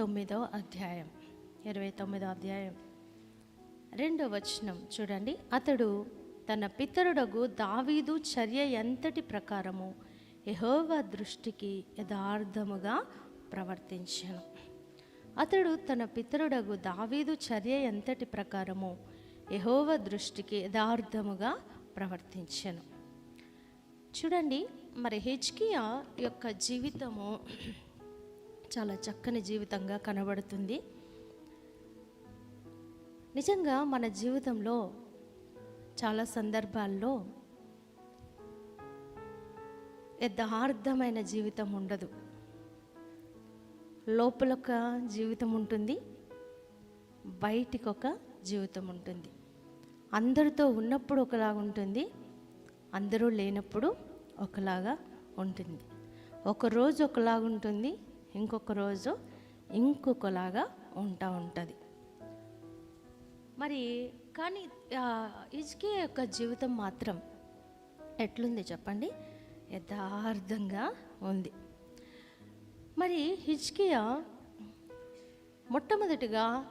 తొమ్మిదో అధ్యాయం ఇరవై తొమ్మిదో అధ్యాయం. రెండో వచనం చూడండి. అతడు తన పితరుడగు దావీదు చర్య ఎంతటి ప్రకారము యహోవ దృష్టికి యథార్థముగా ప్రవర్తించను. అతడు తన పితరుడగు దావీదు చర్య ఎంతటి ప్రకారము యహోవ దృష్టికి యథార్థముగా ప్రవర్తించను. చూడండి మరి హెచ్కియా యొక్క జీవితము చాలా చక్కని జీవితంగా కనబడుతుంది. నిజంగా మన జీవితంలో చాలా సందర్భాల్లో యథార్థమైన జీవితం ఉండదు. లోపలొక జీవితం ఉంటుంది బయటికి ఒక జీవితం ఉంటుంది. అందరితో ఉన్నప్పుడు ఒకలాగా ఉంటుంది అందరూ లేనప్పుడు ఒకలాగా ఉంటుంది. ఒక రోజు ఒకలాగా ఉంటుంది ఇంకొక రోజు ఇంకొకలాగా ఉంటా ఉంటుంది. మరి కానీ ఇజ్కే యొక్క జీవితం మాత్రం ఎట్లుంది చెప్పండి? యథార్థంగా ఉంది. మరి హిజ్కియా మొట్టమొదటిగా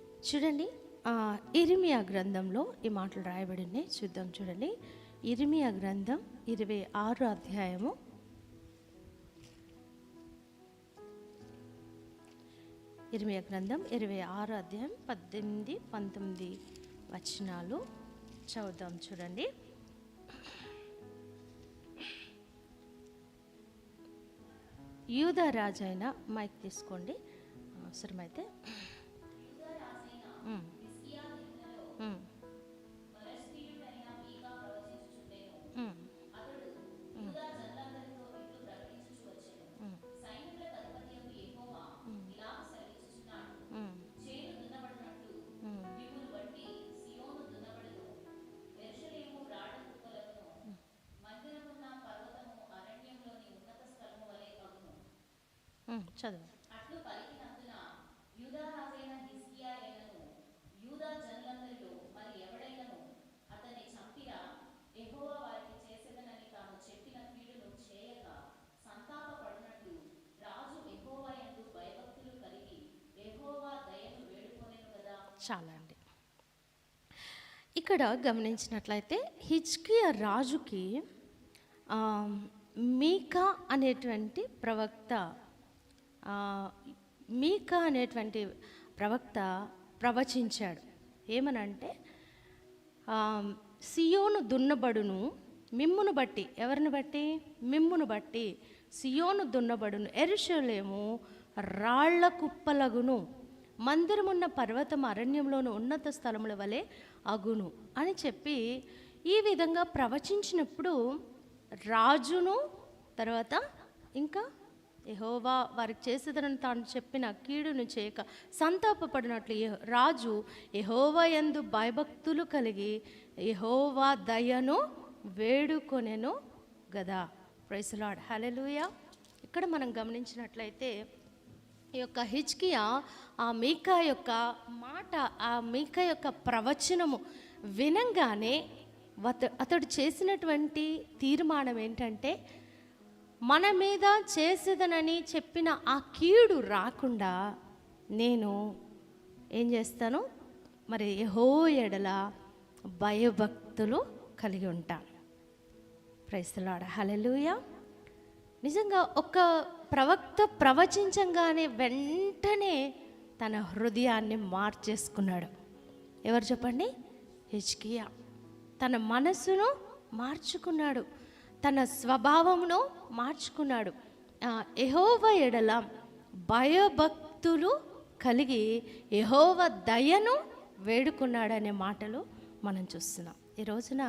చూడండి ఆ, ఇరిమియా గ్రంథంలో ఈ మాటలు రాయబడింది చూద్దాం చూడండి. ఇరిమియా గ్రంథం ఇరవై ఆరు అధ్యాయము ఇరిమియా గ్రంథం ఇరవై ఆరు అధ్యాయం పద్దెనిమిది పంతొమ్మిది వచనాలు చదువుదాం చూడండి. యూదా రాజైన మైక్ తీసుకోండి. అవసరమైతే కదా. చాలా అండి. ఇక్కడ గమనించినట్లయితే హిజ్కియా రాజుకి మీకా అనేటువంటి ప్రవక్త మీకా అనేటువంటి ప్రవక్త ప్రవచించాడు. ఏమనంటే సియోను దున్నబడును మిమ్మును బట్టి. ఎవరిని బట్టి? మిమ్మును బట్టి. సియోను దున్నబడును. ఎరుషలేము రాళ్ళ కుప్పలగును. మందిరమున్న పర్వతం అరణ్యంలోని ఉన్నత స్థలముల వలె అగును అని చెప్పి ఈ విధంగా ప్రవచించినప్పుడు రాజును తర్వాత ఇంకా యహోవా వారికి చేసేదని తాను చెప్పిన కీడును చేయక సంతాపపడినట్లు రాజు యహోవా యందు భయభక్తులు కలిగి యహోవా దయను వేడుకొనెను గదా. ప్రైసలాడ్ హలెలుయా ఇక్కడ మనం గమనించినట్లయితే ఈ యొక్క హిజ్కియా ఆ మీకా యొక్క మాట ఆ మీకా యొక్క ప్రవచనము వినంగానే అత అతడు చేసినటువంటి తీర్మానం ఏంటంటే మన మీద చేసేదనని చెప్పిన ఆ కీడు రాకుండా నేను ఏం చేస్తాను? మరి యహో ఎడల భయభక్తులు కలిగి ఉంటాను ప్రైస్తలాడ హలలుయ నిజంగా ఒక ప్రవక్త ప్రవచించంగానే వెంటనే తన హృదయాన్ని మార్చేసుకున్నాడు. ఎవరు చెప్పండి? హెచ్కియా తన మనస్సును మార్చుకున్నాడు. తన స్వభావమును మార్చుకున్నాడు. ఎహోవ ఎడల భయభక్తులు కలిగి ఎహోవ దయను వేడుకున్నాడనే మాటలు మనం చూస్తున్నాం. ఈ రోజున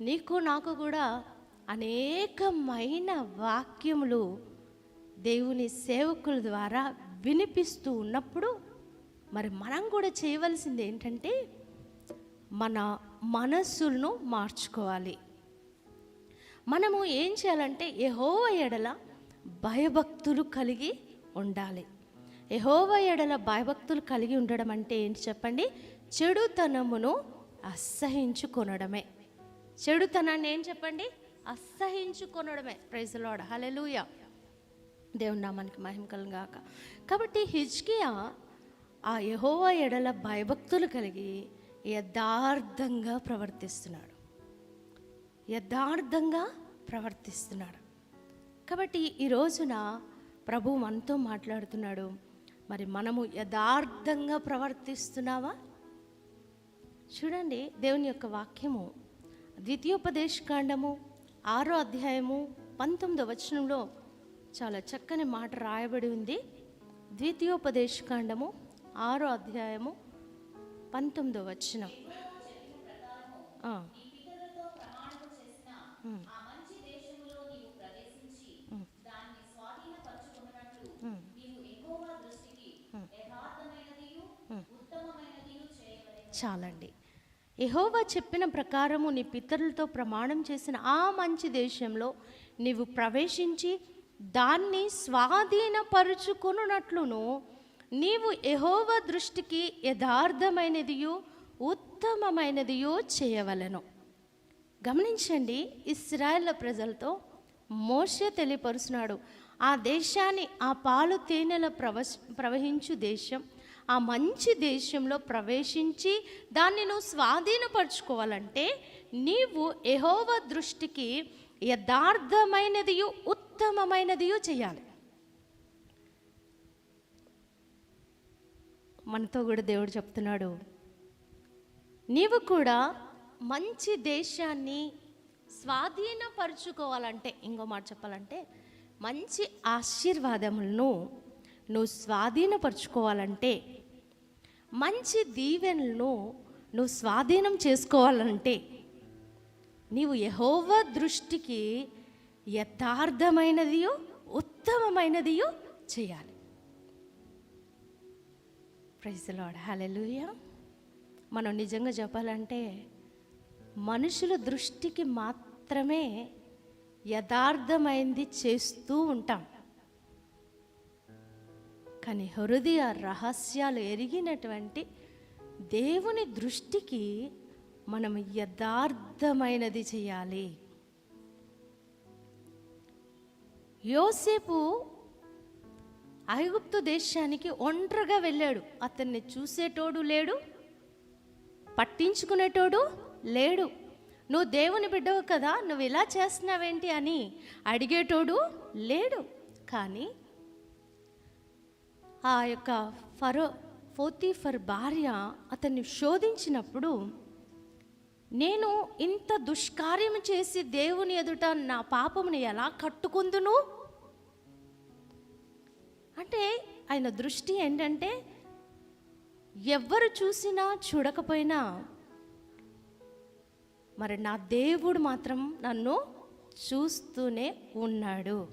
నీకు నాకు కూడా అనేకమైన వాక్యములు దేవుని సేవకుల ద్వారా వినిపిస్తూ ఉన్నప్పుడు మరి మనం కూడా చేయవలసింది ఏంటంటే మన మనస్సులను మార్చుకోవాలి. మనము ఏం చేయాలంటే యహోవ ఎడల భయభక్తులు కలిగి ఉండాలి. యహోవ ఎడల భయభక్తులు కలిగి ఉండడం అంటే ఏంటి చెప్పండి? చెడుతనమును అసహించుకొనడమే. చెడుతనాన్ని ఏం చెప్పండి? అసహించుకొనడమే. ప్రైజ్ లాడ్ హలెలూయ దేవుని నామానికి మహిమ కలుగాక కాబట్టి హిజ్కియా ఆ యహోవ ఎడల భయభక్తులు కలిగి యథార్థంగా ప్రవర్తిస్తున్నాడు. యథార్థంగా ప్రవర్తిస్తున్నాడు. కాబట్టి ఈ రోజున ప్రభు మనతో మాట్లాడుతున్నాడు. మరి మనము యథార్థంగా ప్రవర్తిస్తున్నావా? చూడండి దేవుని యొక్క వాక్యము. ద్వితీయోపదేశకాండము ఆరో అధ్యాయము పంతొమ్మిదో వచనంలో చాలా చక్కని మాట రాయబడి ఉంది. ద్వితీయోపదేశకాండము ఆరో అధ్యాయము పంతొమ్మిదో వచనం. చాలండి. యెహోవా చెప్పిన ప్రకారము నీ పితరులతో ప్రమాణం చేసిన ఆ మంచి దేశంలో నీవు ప్రవేశించి దాన్ని స్వాధీనపరుచుకొనున్నట్లును నీవు యెహోవా దృష్టికి యథార్థమైనదియు ఉత్తమమైనదియో చేయవలెను. గమనించండి ఇస్రాయేల్ ప్రజలతో మోషే తెలియపరుస్తున్నాడు. ఆ దేశాన్ని ఆ పాలు తేనెల ప్రవశ ప్రవహించు దేశం ఆ మంచి దేశంలో ప్రవేశించి దాన్ని నువ్వు స్వాధీనపరచుకోవాలంటే నీవు ఎహోవ దృష్టికి యథార్థమైనదియు ఉత్తమమైనదియు చేయాలి. మనతో కూడా దేవుడు చెప్తున్నాడు నీవు కూడా మంచి దేశాన్ని స్వాధీనపరుచుకోవాలంటే ఇంకో మాట చెప్పాలంటే మంచి ఆశీర్వాదములను నువ్వు స్వాధీనపరుచుకోవాలంటే మంచి దీవెనలను నువ్వు స్వాధీనం చేసుకోవాలంటే నీవు యహోవ దృష్టికి యథార్థమైనదియో ఉత్తమమైనదియో చేయాలి. ప్రైజ్ లాడ్ హల్లెలూయా మనం నిజంగా చెప్పాలంటే మనుషుల దృష్టికి మాత్రమే యథార్థమైంది చేస్తూ ఉంటాం. కానీ హృదయ రహస్యాలు ఎరిగినటువంటి దేవుని దృష్టికి మనం యథార్థమైనది చేయాలి. యోసేపు ఐగుప్తు దేశానికి ఒంటరిగా వెళ్ళాడు. అతన్ని చూసేటోడు లేడు పట్టించుకునేటోడు లేడు. నువ్వు దేవుని బిడ్డవు కదా నువ్వు ఇలా చేస్తున్నావేంటి? అని అడిగేటోడు లేడు. కానీ ఆ యొక్క ఫరో ఫోతీఫర్ భార్య అతన్ని శోధించినప్పుడు నేను ఇంత దుష్కార్యం చేసి దేవుని ఎదుట నా పాపముని ఎలా కట్టుకుందును? అంటే ఆయన దృష్టి ఏంటంటే ఎవ్వరు చూసినా చూడకపోయినా మరి నా దేవుడు మాత్రం నన్ను చూస్తూనే ఉన్నాడు.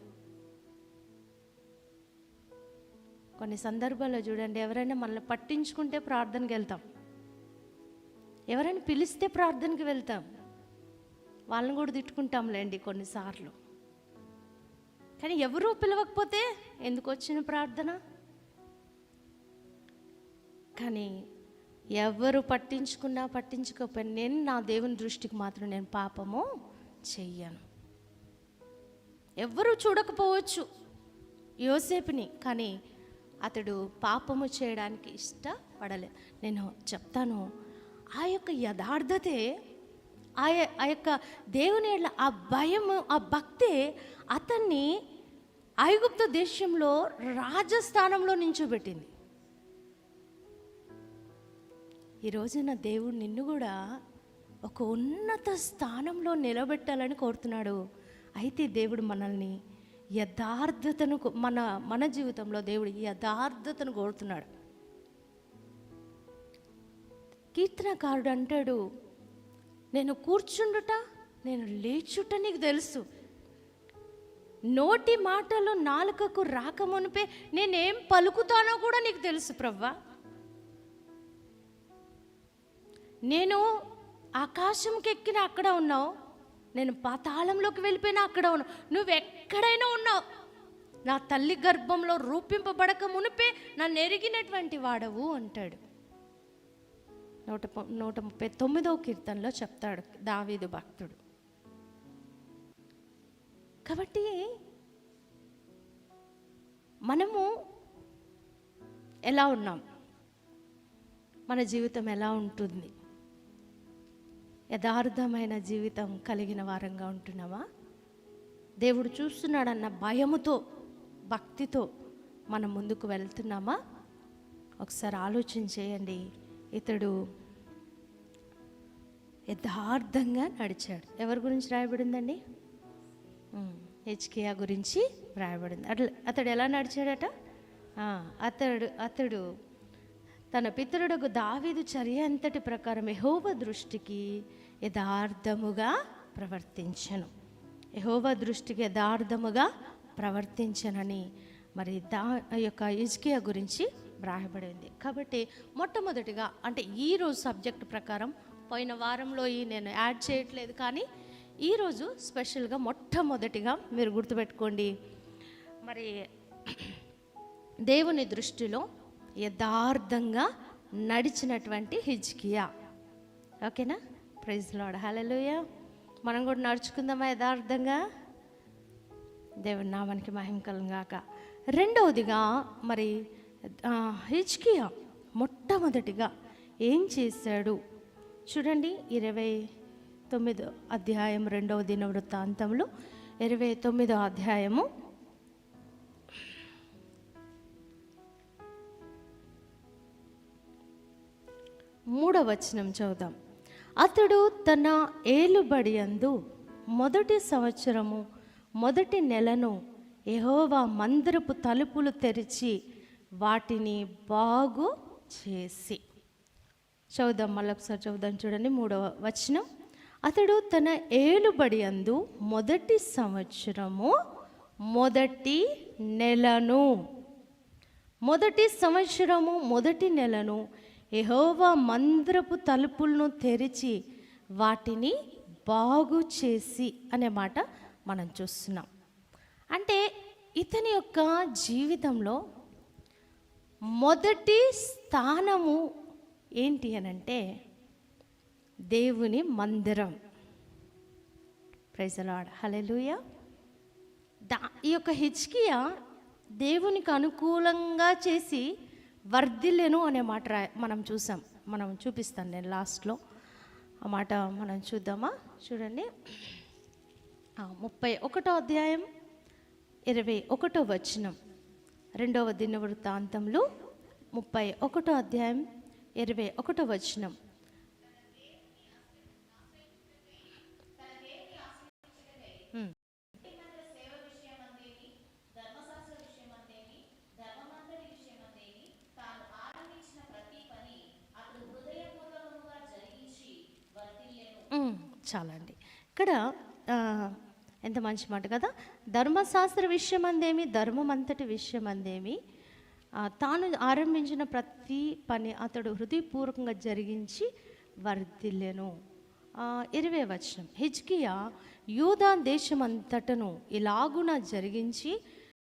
కొన్ని సందర్భాల్లో చూడండి ఎవరైనా మనల్ని పట్టించుకుంటే ప్రార్థనకి వెళ్తాం. ఎవరైనా పిలిస్తే ప్రార్థనకి వెళ్తాం. వాళ్ళని కూడా తిట్టుకుంటాంలేండి కొన్నిసార్లు. కానీ ఎవరూ పిలవకపోతే ఎందుకు వచ్చిన ప్రార్థన? కానీ ఎవరు పట్టించుకున్నా పట్టించుకోకపోయినా నేను నా దేవుని దృష్టికి మాత్రం నేను పాపము చెయ్యను. ఎవరు చూడకపోవచ్చు యోసేపుని కానీ అతడు పాపము చేయడానికి ఇష్టపడలే నేను చెప్తాను ఆ యొక్క యథార్థతే ఆ ఆ యొక్క దేవుని ఆ భయము ఆ భక్తే అతన్ని ఐగుప్త దేశంలో రాజస్థానంలో నించోబెట్టింది. ఈ రోజున దేవుడు నిన్ను కూడా ఒక ఉన్నత స్థానంలో నిలబెట్టాలని కోరుతున్నాడు. అయితే దేవుడు మనల్ని యథార్థతను మన మన జీవితంలో దేవుడు యథార్థతను కోరుతున్నాడు. కీర్తనకారుడు అంటాడు నేను కూర్చుండుట నేను లేచుట నీకు తెలుసు. నోటి మాటలు నాలుకకు రాకమునిపే నేనేం పలుకుతానో కూడా నీకు తెలుసు ప్రవ్వా. నేను ఆకాశంకి ఎక్కిన అక్కడ ఉన్నావు. నేను పాతాళంలోకి వెళ్ళిపోయినా అక్కడ ఉన్నావు. నువ్వు ఎక్కడైనా ఉన్నావు. నా తల్లి గర్భంలో రూపింపబడక మునిపే నన్ను ఎరిగినటువంటి వాడవు అంటాడు. నూట నూట ముప్పై తొమ్మిదవ కీర్తనలో చెప్తాడు దావీదు భక్తుడు. కాబట్టి మనము ఎలా ఉన్నాం? మన జీవితం ఎలా ఉంటుంది? యథార్థమైన జీవితం కలిగిన వారంగా ఉంటున్నామా? దేవుడు చూస్తున్నాడన్న భయముతో భక్తితో మనం ముందుకు వెళ్తున్నామా? ఒకసారి ఆలోచన చేయండి. ఇతడు యథార్థంగా నడిచాడు. ఎవరి గురించి రాయబడిందండి? హెచ్కియా గురించి రాయబడింది. అట్లా అతడు ఎలా నడిచాడట? అతడు అతడు తన పితరుడకు దావీదు చర్య అంతటి ప్రకారం యహోవ దృష్టికి యథార్థముగా ప్రవర్తించను. యహోవ దృష్టికి యథార్థముగా ప్రవర్తించనని మరి దా యొక్క ఇజ్కియా గురించి వ్రాయబడింది కాబట్టి మొట్టమొదటిగా అంటే ఈరోజు సబ్జెక్ట్ ప్రకారం పోయిన వారంలో ఈ నేను యాడ్ చేయట్లేదు కానీ ఈరోజు స్పెషల్గా మొట్టమొదటిగా మీరు గుర్తుపెట్టుకోండి. మరి దేవుని దృష్టిలో యథార్థంగా నడిచినటువంటి హిజ్కియా. ఓకేనా? ప్రైజ్ లాడ్ హలలుయ మనం కూడా నడుచుకుందామా యథార్థంగా? దేవుడి నామానికి మహిమ గాక. రెండవదిగా మరి హిజ్కియా మొట్టమొదటిగా ఏం చేశాడు? చూడండి ఇరవై తొమ్మిదో అధ్యాయం రెండవ దిన వృత్తాంతంలో ఇరవై తొమ్మిదో అధ్యాయము మూడవ వచనం చదువుదాం. అతడు తన ఏలుబడి అందు మొదటి సంవత్సరము మొదటి నెలను ఎహోవా మందిరపు తలుపులు తెరిచి వాటిని బాగు చేసి. చదువుదాం మళ్ళొకసారి చదువుదాం చూడండి మూడవ వచనం. అతడు తన ఏలుబడి అందు మొదటి సంవత్సరము మొదటి నెలను. మొదటి సంవత్సరము మొదటి నెలను యహోవా మందిరపు తలుపులను తెరిచి వాటిని బాగు చేసి అనే మాట మనం చూస్తున్నాం. అంటే ఇతని యొక్క జీవితంలో మొదటి స్థానము ఏంటి అనంటే దేవుని మందిరం. ప్రైజలాడ్ హలెలుయ దా ఈ యొక్క హిచ్కియా దేవునికి అనుకూలంగా చేసి వర్ధిల్లెను అనే మాట మనం చూసాం. మనం చూపిస్తాను నేను లాస్ట్లో. ఆ మాట మనం చూద్దామా? చూడండి. ముప్పై ఒకటో అధ్యాయం ఇరవై ఒకటో వచనం. రెండవ దినవృత్తాంతంలో ముప్పై ఒకటో అధ్యాయం ఇరవై ఒకటో వచనం సేవ విషయమందేమి ధర్మశాస్త్ర విషయమందేమి ధర్మమంతటి విషయమందేమి తాను ఆరంభించిన ప్రతి పని అతడు హృదయపూర్వకముగా జరిగించి వర్ధిల్లెను చాలండి. చాలా అండి ఇక్కడ ఎంత మంచి మాట కదా? ధర్మశాస్త్ర విషయం అందేమి ధర్మం అంతటి విషయం అందేమి తాను ఆరంభించిన ప్రతి పని అతడు హృదయపూర్వకంగా జరిగించి వర్ధిల్లెను. ఇరవై వచనం. హిజ్కియా యూదా దేశమంతటను ఇలాగున జరిగించి